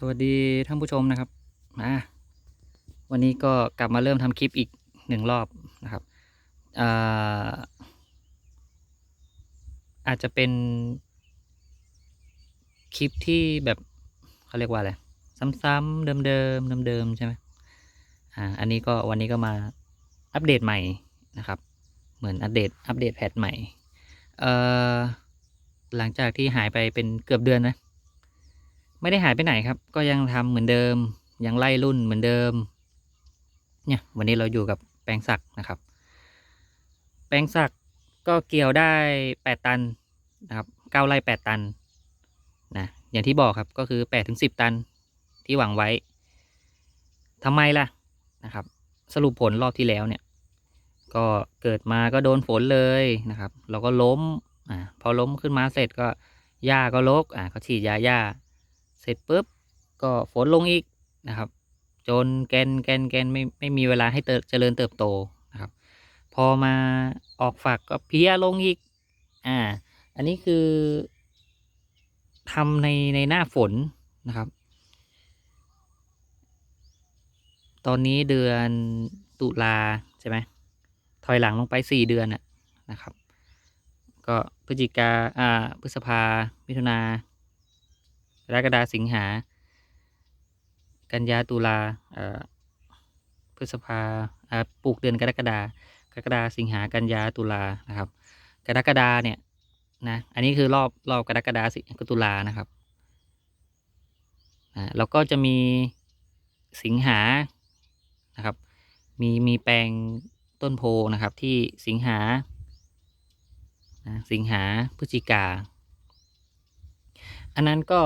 สวัสดีท่านผู้ชมนะครับอ่าวันนี้ก็กลับมาเริ่มทำคลิปอีกหนึ่งรอบนะครับอาอาจจะเป็น คลิปที่แบบเขาเรียกว่าอะไรซ้ำๆเดิมๆเดิมๆใช่ไหมอ่าอันนี้ก็วันนี้ก็มาอัปเดตใหม่นะครับ เหมือนอัปเดตอัปเดตแพทใหม่เอ่อหลังจากที่หายไปเป็นเกือบเดือนนะ ไม่ได้หายไปไหนครับ ก็ยังทำเหมือนเดิม ยังไล่รุ่นเหมือนเดิม เนี่ยวันนี้เราอยู่กับแปลงสักนะครับ แปลงสักก็เกี่ยวได้แปดตันนะครับเก้าไร่แปดตันนะอย่างที่บอกครับก็คือแปดถึงสิบตันที่หวังไว้ทำไมล่ะนะครับ สรุปผลรอบที่แล้วเนี่ย ก็เกิดมาก็โดนฝนเลยนะครับ เราก็ล้มอ่าพอล้มขึ้นมาเสร็จก็หญ้าก็รกอ่าเขาฉีดยาหญ้า ร็จปุ๊บก็ฝนลงอีกนะครับ จนแกนแกนแกนไม่ไม่มีเวลาให้เจริญเติบโตนะครับ พอมาออกฝักก็เพี้ยลงอีกอ่าอันนี้คือทำในในหน้าฝนนะครับ ตอนนี้เดือนตุลาใช่ไหมถอยหลังลงไปสี่เดือนน่ะนะครับ ก็พฤศจิกาอ่าพฤษภามิถุนา กรกฎาสิงหา กันยาตุลาพฤษภาปลูกเดือนกรกฎากรกฎาสิงหากันยาตุลานะครับ กรกฎาเนี่ยนะ อันนี้คือรอบรอบกรกฎาสิงตุลานะครับแล้วก็จะมีสิงหานะครับ มีมีแปลงต้นโพนะครับที่สิงหาสิงหาพฤศจิกา อันนั้นก็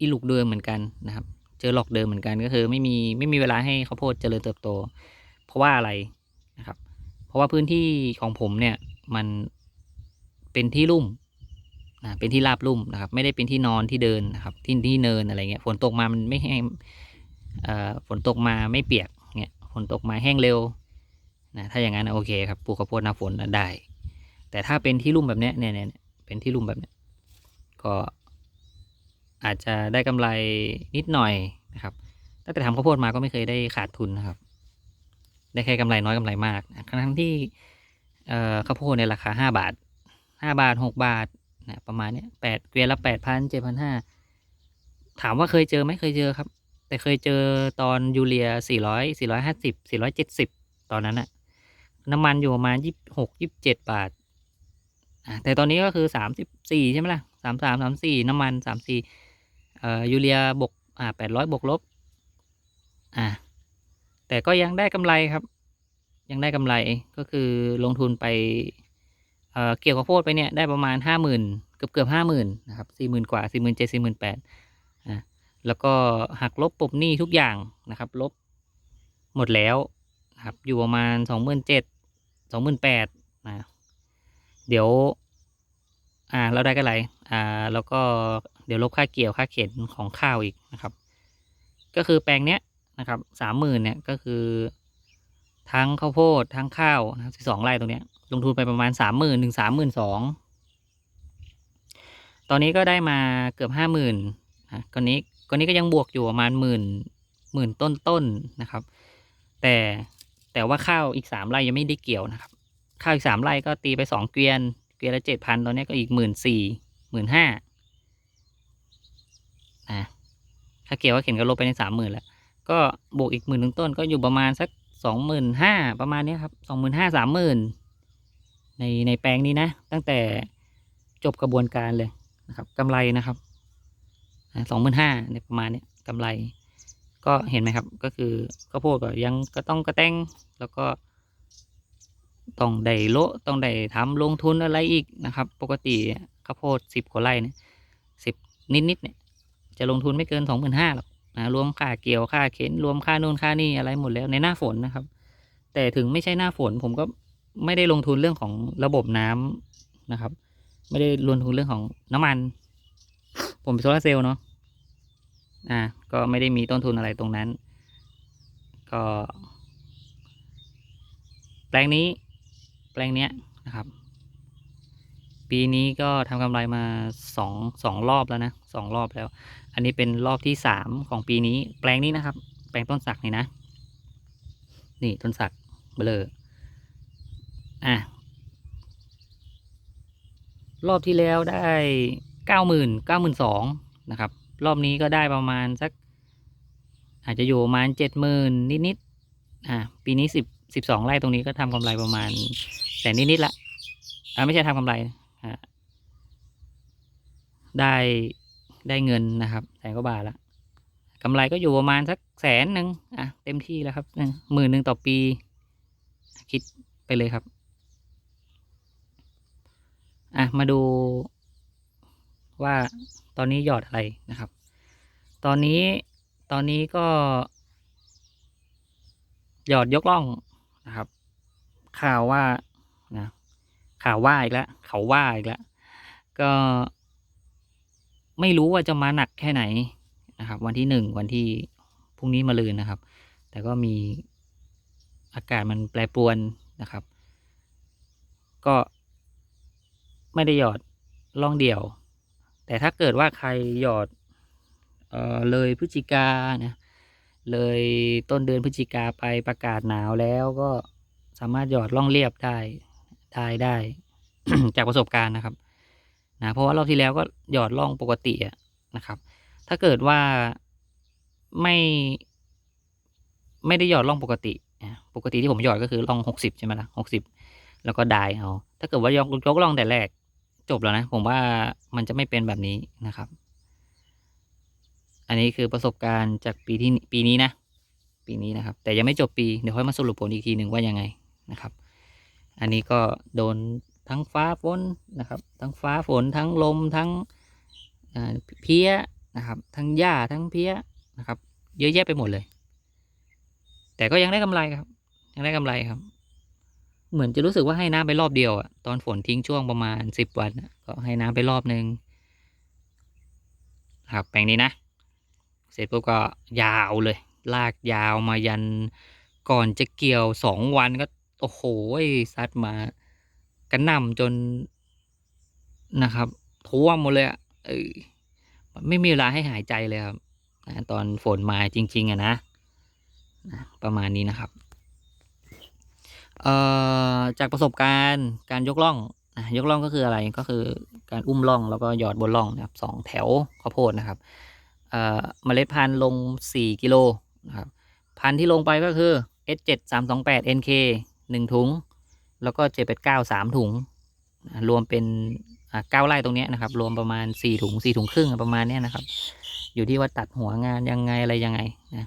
อีลูกเดิมเหมือนกันนะครับ เจอหลอกเดิมเหมือนกันก็คือไม่มีไม่มีเวลาให้ข้าวโพดเจริญเติบโต เพราะว่าอะไรนะครับ เพราะว่าพื้นที่ของผมเนี่ยมันเป็นที่ลุ่มนะเป็นที่ราบลุ่มนะครับ ไม่ได้เป็นที่นอนที่เดินนะครับ ที่ที่เนินอะไรเงี้ยฝนตกมามันไม่แห้งเอ่อฝนตกมาไม่เปียกเงี้ยฝนตกมาแห้งเร็วนะถ้าอย่างนั้นโอเคครับปลูกข้าวโพดหน้าฝนนะได้ แต่ถ้าเป็นที่ลุ่มแบบเนี้เนี่ยเนี่ยเนี่ยเป็นที่ลุ่มแบบเนี้ยก็ อาจจะได้กำไรนิดหน่อยนะครับตั้งแต่ทำข้าวโพดมาก็ไม่เคยได้ขาดทุนนะครับ ได้แค่กำไรน้อยกำไรมากนะทั้งที่ข้าวโพดในราคาห้าบาทห้าบาทหกบาทนะประมาณนี้แปดเกวียนละแปดพันเจ็ดพันห้าถามว่าเคยเจอไหมเคยเจอครับ แต่เคยเจอตอนยูเรียสี่ร้อยสี่ร้อยห้าสิบสี่ร้อยเจ็ดสิบตอนนั้นอะน้ำมันอยู่ประมาณยี่สิบหกยี่สิบเจ็ดบาทแต่ตอนนี้ก็คือสามสิบสี่ใช่ไหมล่ะสามสามสามสี่น้ำมันสามสี่ ยูเรียบกอ่าแปดร้อยบวกลบอ่าแต่ก็ยังได้กำไรครับ ยังได้กำไรก็คือลงทุนไปเอ่อเกี่ยวกับโพดไปเนี่ยได้ประมาณห้าหมื่นเกือบเกือบห้าหมื่นนะครับสี่หมื่นกว่าสี่หมื่นเจ็ดสี่หมื่นแปดอ่าแล้วก็หักลบปลบหนี้ทุกอย่างนะครับ ลบหมดแล้วนะครับอยู่ประมาณสองหมื่นเจ็ดสองหมื่นแปดนะเดี๋ยว อ่าเราได้กันไรอ่าแล้วก็ ดี๋ยวลบค่าเกี่ยวค่าเข็นของข้าวอีกนะครับ ก็คือแปลงเนี้ยนะครับสามหมื่นเนี่ยก็คือ ทั้งข้าวโพดทั้งข้าวนะครับสิบสองไร่ตรงเนี้ย ลงทุนไปประมาณสามหมื่นถึงสามหมื่นสองตอนนี้ก็ได้มาเกือบห้าหมื่นนะก่อนนี้ก่อนนี้ก็ยังบวกอยู่ประมาณหมื่นหมื่นต้นต้นๆนะครับ แต่แต่ว่าข้าวอีกสามไร่ยังไม่ได้เกี่ยวนะครับ ข้าวอีกสามไร่ก็ตีไปสองเกวียน เกวียนละเจ็ดพันตอนนี้ก็อีกหมื่นสี่หมื่นห้า อะถ้าเกี่ยวก็เข็นก็ลบไปในสามหมื่นแล้ว ก็บวกอีกหมื่นหนึ่งต้นก็อยู่ประมาณสักสองหมื่นห้าประมาณนี้ครับสองหมื่นห้าสามหมื่นในในแปลงนี้นะ ตั้งแต่จบกระบวนการเลยนะครับกำไรนะครับสองหมื่นห้าในประมาณนี้ยกำไร ก็เห็นไหมครับ ก็คือข้าวโพดก็ยังก็ต้องกระแตงแล้วก็ต้องได้โลต้องได้ทำลงทุนอะไรอีกนะครับ ปกติข้าวโพดสิบกว่าไร่เนี่ยสิบนิดๆเนี่ย จะลงทุนไม่เกินสองหมื่นห้าหรอกนะรวมค่าเกี่ยวค่าเข็นรวมค่านู่นค่านี่อะไรหมดแล้วในหน้าฝนนะครับ แต่ถึงไม่ใช่หน้าฝนผมก็ไม่ได้ลงทุนเรื่องของระบบน้ำนะครับ ไม่ได้ลงทุนเรื่องของน้ำมัน ผมเป็นโซลาเซลล์เนาะอ่าก็ไม่ได้มีต้นทุนอะไรตรงนั้น ก็ แปลงนี้ แปลงเนี้ยนะครับ ปีนี้ก็ทำกำไรมาสองสองรอบแล้วนะสองรอบแล้ว อันนี้เป็นรอบที่สามของปีนี้ แปลงนี้นะครับ แปลงต้นสักนี่นะ นี่ต้นสักเบลออะ รอบที่แล้วได้เก้าหมื่นเก้าหมื่นสองนะครับ รอบนี้ก็ได้ประมาณสัก อาจจะอยู่ประมาณเจ็ดหมื่นนิดๆอะปีนี้สิบสิบสองไร่ตรงนี้ก็ทำกำไรประมาณแสนนิดๆละอ่าไม่ใช่ทำกำไร ได้ได้เงินนะครับแสนกว่าบาทละกำไรก็อยู่ประมาณสักแสนหนึ่งอะเต็มที่แล้วครับหมื่นหนึ่งต่อปี คิดไปเลยครับ อะมาดูว่าตอนนี้หยอดอะไรนะครับ ตอนนี้ตอนนี้ก็ หยอดยกล่องนะครับ ข่าวว่า ข่าวว่าอีกแล้วเขาว่าอีกแล้วก็ไม่รู้ว่าจะมาหนักแค่ไหนนะครับ วันที่หนึ่งวันที่พรุ่งนี้มาลืนนะครับ แต่ก็มีอากาศมันแปรปรวนนะครับ ก็ไม่ได้หยอดล่องเดี่ยว แต่ถ้าเกิดว่าใครหยอดเออเลยพฤศจิกานะเลยต้นเดือนพฤศจิกาไปประกาศหนาวแล้วก็สามารถหยอดล่องเรียบได้ ได้ได้ จากประสบการณ์นะครับนะเพราะว่ารอบที่แล้วก็หยอดล่องปกติอะนะครับ ถ้าเกิดว่าไม่ ไม่ได้หยอดล่องปกติ ปกติที่ผมหยอดก็คือล่องหกสิบใช่ไหมล่ะหกสิบแล้วก็ได้เอา ถ้าเกิดว่ายกยกล่องแต่แรกจบแล้วนะ ผมว่ามันจะไม่เป็นแบบนี้นะครับ อันนี้คือประสบการณ์จากปีที่ปีนี้นะ ปีนี้นะครับ แต่ยังไม่จบปี เดี๋ยวค่อยมาสรุปผลอีกทีหนึ่งว่ายังไงนะครับ อันนี้ก็โดนทั้งฟ้าฝนนะครับ ทั้งฟ้าฝนทั้งลมทั้งเพี้ยนะครับ ทั้งหญ้าทั้งเพี้ยนะครับ เยอะแยะไปหมดเลย แต่ก็ยังได้กำไรครับ ยังได้กำไรครับ เหมือนจะรู้สึกว่าให้น้ำไปรอบเดียวอะตอนฝนทิ้งช่วงประมาณสิบวันก็ให้น้ำไปรอบนึงครับแปลงนี้นะ เสร็จปุ๊บก็ยาวเลย ลากยาวมายันก่อนจะเกี่ยวสองวันก็ โอ้โหซัดมากระหน่ำจนนะครับท่วมหมดเลยอะเออไม่มีเวลาให้หายใจเลยครับนะตอนฝนมาจริง ๆอะนะนะประมาณนี้นะครับเอ่อจากประสบการณ์การยกล่องนะยกล่องก็คืออะไรก็คือการอุ้มล่องแล้วก็หยอดบนล่องนะครับสองแถวข้าวโพดนะครับเอ่อเมล็ดพันธุ์ลง 4 กิโลนะครับพันธุ์ที่ลงไปก็คือ S7 328 NK 1ถุง แล้วก็789 3ถุงอ่ามถุง รวมเป็นเก้าไร่ตรงนี้นะครับ รวมประมาณ4ถุง4ถุงครึ่งประมาณเนี้ยนะครับ อยู่ที่ว่าตัดหัวงานยังไงอะไรยังไงนะ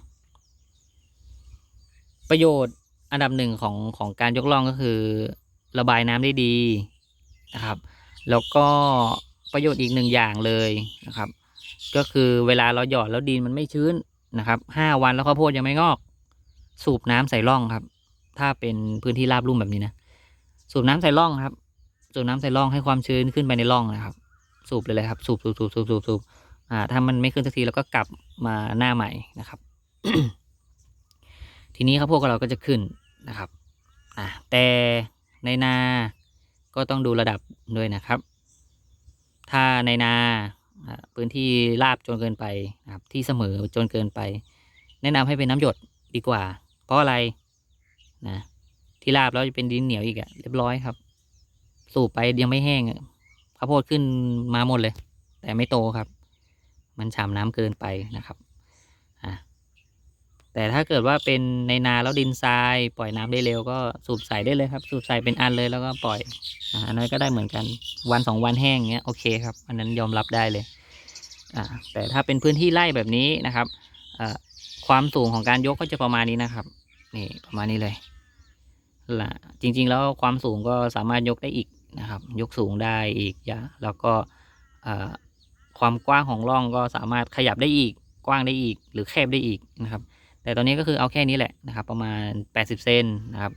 ประโยชน์อันดับหนึ่งของของการยกล่องก็คือ ระบายน้ำได้ดีนะครับ แล้วก็ประโยชน์อีกหนึ่งอย่างเลยนะครับ ก็คือเวลาเราหยอดแล้วดินมันไม่ชื้นนะครับห้าวันแล้วข้าวโพดยังไม่งอก สูบน้ำใส่ร่องครับ ถ้าเป็นพื้นที่ราบลุ่มแบบนี้นะสูบน้ำใส่ร่องครับ สูบน้ำใส่ร่องให้ความชื้นขึ้นไปในร่องนะครับ สูบเลยเลยครับ สูบสูบสูบสูบสูบสูบอ่าถ้ามันไม่ขึ้นสักทีเราก็กลับมาหน้าใหม่นะครับ ทีนี้ข้าวโพดของเราก็จะขึ้นนะครับอ่าแต่ในนาก็ต้องดูระดับด้วยนะครับ ถ้าในนาพื้นที่ราบจนเกินไปนะครับ ที่เสมอจนเกินไป แนะนำให้เป็นน้ำหยดดีกว่า เพราะอะไร นะที่ราบแล้วจะเป็นดินเหนียวอีกอะเรียบร้อยครับ สูบไปยังไม่แห้งอะข้าวโพดขึ้นมาหมดเลย แต่ไม่โตครับ มันฉ่ำน้ำเกินไปนะครับอะแต่ถ้าเกิดว่าเป็นในนาแล้วดินทรายปล่อยน้ำได้เร็วก็สูบใส่ได้เลยครับ สูบใส่เป็นอันเลยแล้วก็ปล่อยอันนั้นก็ได้เหมือนกันวันสองวันแห้งเงี้ยโอเคครับ อันนั้นยอมรับได้เลยอ่าแต่ถ้าเป็นพื้นที่ไร่แบบนี้นะครับความสูงของการยกก็จะประมาณนี้นะครับ นี่ประมาณนี้เลย ละจริงๆแล้วความสูงก็สามารถยกได้อีกนะครับ ยกสูงได้อีกย่าแล้วก็ความกว้างของร่องก็สามารถขยับได้อีกกว้างได้อีก หรือแคบได้อีกนะครับ แต่ตอนนี้ก็คือเอาแค่นี้แหละนะครับ ประมาณ 80 เซนนะครับ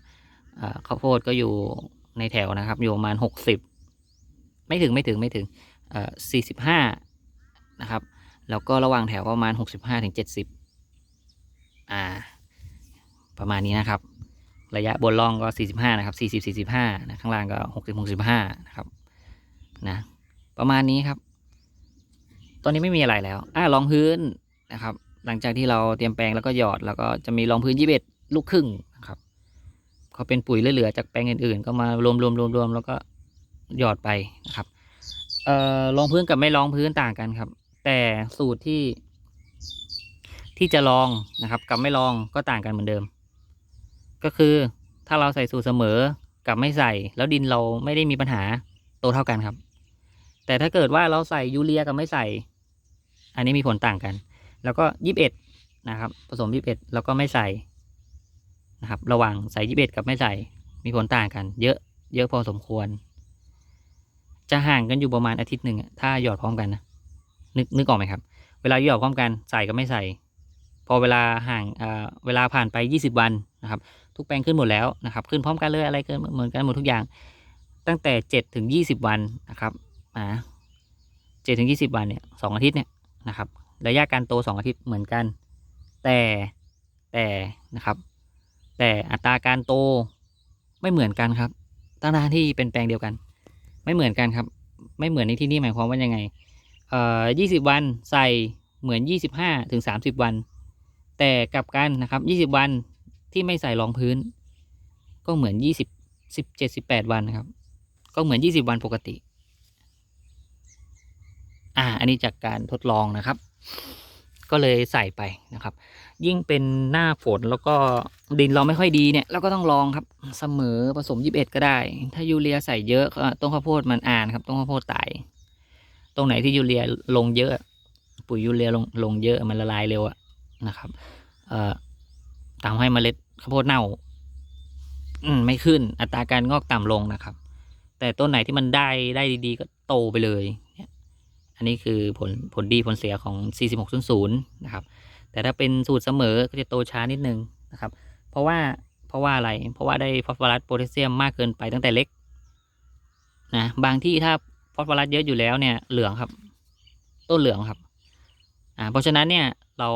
ข้าวโพดก็อยู่ในแถวนะครับ อยู่ประมาณ 60 ไม่ถึงไม่ถึงไม่ถึงเอ่อ45นะครับ แล้วก็ระหว่างแถวประมาณ 65ถึง70 อ่า ประมาณนี้นะครับ ระยะบนล่องก็ 45 นะครับ 40 45 นะข้างล่างก็ 60 65 นะครับนะประมาณนี้ครับ ตอนนี้ไม่มีอะไรแล้วอ่ารองพื้นนะครับ หลังจากที่เราเตรียมแปลงแล้วก็หยอด แล้วก็จะมีรองพื้นยี่สิบเอ็ดลูกครึ่งนะครับเขาเป็นปุ๋ยเหลือๆจากแปลงอื่นๆ ก็มารวมๆรวมๆแล้วก็หยอดไปนะครับเอ่อรองพื้นกับไม่รองพื้นต่างกันครับ แต่สูตรที่ที่จะลองนะครับ กับไม่ลองก็ต่างกันเหมือนเดิม ก็คือถ้าเราใส่สูตรเสมอกับไม่ใส่ แล้วดินเราไม่ได้มีปัญหาโตเท่ากันครับ แต่ถ้าเกิดว่าเราใส่ยูเรียกับไม่ใส่ อันนี้มีผลต่างกัน แล้วก็ยี่สิบเอ็ดนะครับ ผสมยี่สิบเอ็ดแล้วก็ไม่ใส่นะครับ ระหว่างใส่ยี่สิบเอ็ดกับไม่ใส่ มีผลต่างกัน เยอะเยอะพอสมควร จะห่างกันอยู่ประมาณอาทิตย์หนึ่งถ้าหยอดพร้อมกันนะนึกนึกออกไหมครับ เวลาหยอดพร้อมกันใส่กับไม่ใส่ พอเวลาห่างเอ่อเวลาผ่านไปยี่สิบวันนะครับ ทุกแปลงขึ้นหมดแล้วนะครับ ขึ้นพร้อมกันเลยอะไรเกินเหมือนกันหมดทุกอย่าง ตั้งแต่เจ็ดถึงยี่สิบวันนะครับอ่าเจ็ดถึงยี่สิบวันเนี่ยสองอาทิตย์เนี่ยนะครับระยะการโตสองอาทิตย์เหมือนกัน แต่แต่นะครับ แต่อัตราการโตไม่เหมือนกันครับตั้งแต่ที่เป็นแปลงเดียวกัน ไม่เหมือนกันครับ ไม่เหมือนในที่นี้หมายความว่ายังไงเอ่อยี่สิบวันใส่เหมือนยี่สิบห้าถึงสามสิบวัน แต่กลับกันนะครับยี่สิบวัน ที่ไม่ใส่รองพื้น ก็เหมือนยี่สิบสิบเจ็ดสิบแปดวันครับ ก็เหมือนยี่สิบวันปกติ อ่า อันนี้จากการทดลองนะครับ ก็เลยใส่ไปนะครับ ยิ่งเป็นหน้าฝนแล้วก็ดินเราไม่ค่อยดีเนี่ยเราก็ต้องลองครับ เสมอผสมยี่สิบเอ็ดก็ได้ ถ้ายูเรียใส่เยอะต้นข้าวโพดมันอ่านครับต้นข้าวโพดตายตรงไหนที่ยูเรียลงเยอะ ปุ๋ยยูเรียลงลงเยอะมันละลายเร็วอะนะครับ เอ่อทำให้เมล็ด ข้าวโพดเน่า อืม ไม่ขึ้น อัตราการงอกต่ำลงนะครับ แต่ต้นไหนที่มันได้ได้ดีๆ ก็โตไปเลยเนี่ยอันนี้คือผลผลดีผลเสียของ 4600 นะครับ แต่ถ้าเป็นสูตรเสมอก็จะโตช้านิดนึงนะครับ เพราะว่าเพราะว่าอะไร เพราะว่าได้ฟอสฟอรัสโพแทสเซียมมากเกินไปตั้งแต่เล็กนะบางที่ถ้าฟอสฟอรัสเยอะอยู่แล้วเนี่ยเหลืองครับ ต้นเหลืองครับ อ่าเพราะฉะนั้นเนี่ยเรา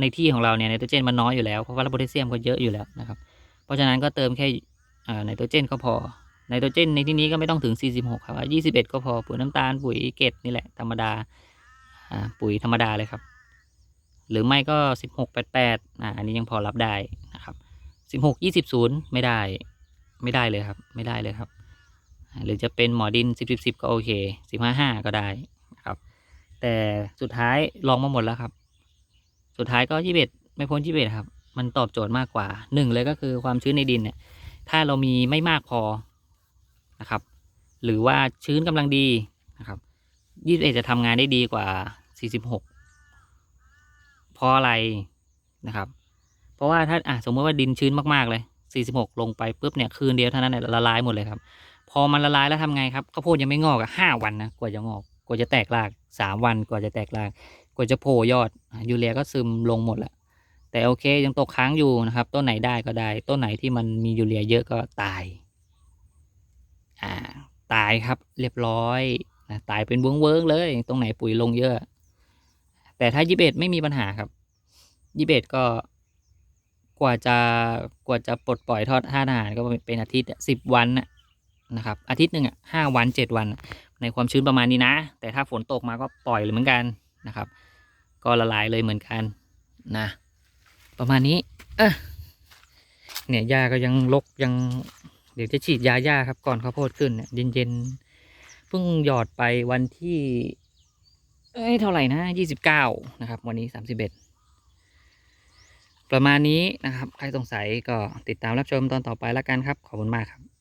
ในที่ของเราเนี่ยไนโตรเจนมันน้อยอยู่แล้วเพราะว่าโพแทสเซียมก็เยอะอยู่แล้วนะครับ เพราะฉะนั้นก็เติมแค่ไนโตรเจนก็พอไนโตรเจนในที่นี้ก็ไม่ต้องถึง 46 ครับว่า21ก็พอปุ๋ยน้ำตาลปุ๋ยเกตนี่แหละธรรมดาปุ๋ยธรรมดาเลยครับ หรือไม่ก็ 16 88อ่าอันนี้ยังพอรับได้นะครับ16 20 0 ไม่ได้ ไม่ได้เลยครับ ไม่ได้เลยครับ หรือจะเป็นหมอดิน 10 10 10 ก็โอเค 15 5 ก็ได้นะครับ แต่สุดท้ายลองมาหมดแล้วครับ สุดท้ายก็21ไม่พ้น21ครับ มันตอบโจทย์มากกว่าหนึ่งเลยก็คือความชื้นในดินเนี่ย ถ้าเรามีไม่มากพอนะครับ หรือว่าชื้นกำลังดีนะครับยี่สิบเอ็ดจะทำงานได้ดีกว่าสี่สิบหกเพราะอะไรนะครับ เพราะว่าถ้าอะสมมติว่าดินชื้นมากๆเลยสี่สิบหกลงไปปุ๊บเนี่ยคืนเดียวเท่านั้นเนี่ยละลายหมดเลยครับ พอมันละลายแล้วทำไงครับข้าวโพดยังไม่งอกอะห้าวันนะกว่าจะงอกกว่าจะแตกรากสามวันกว่าจะแตกราก กว่าจะโผล่ยอดอยูเรียก็ซึมลงหมดแล้วแต่โอเคยังตกค้างอยู่นะครับ ต้นไหนได้ก็ได้ ต้นไหนที่มันมียูเรียเยอะก็ตาย อ่า ตายครับเรียบร้อยนะตายเป็นเวิ้งเวิ้งเลย ตรงไหนปุ๋ยลงเยอะ แต่ถ้ายี่สิบเอ็ดไม่มีปัญหาครับยี่สิบเอ็ดก็กว่าจะกว่าจะปลดปล่อยทอดท่าทหารก็เป็นอาทิตย์สิบวันนะครับ อาทิตย์หนึ่งอะห้าวันเจ็ดวัน ในความชื้นประมาณนี้นะ แต่ถ้าฝนตกมาก็ปล่อยเลยเหมือนกัน นะครับ ก็ละลายเลยเหมือนกันนะ ประมาณนี้เอะเนี่ยหญ้าก็ยังรกยัง เดี๋ยวจะฉีดยาหญ้าครับก่อนข้าวโพดขึ้นเนี่ยเย็นๆเพิ่งหยอดไปวันที่ เอ้ยเท่าไหร่นะยี่สิบเก้านะครับ วันนี้สามสิบเอ็ดประมาณนี้นะครับ ใครสงสัยก็ติดตามรับชมตอนต่อไปแล้วกันครับ ขอบคุณมากครับ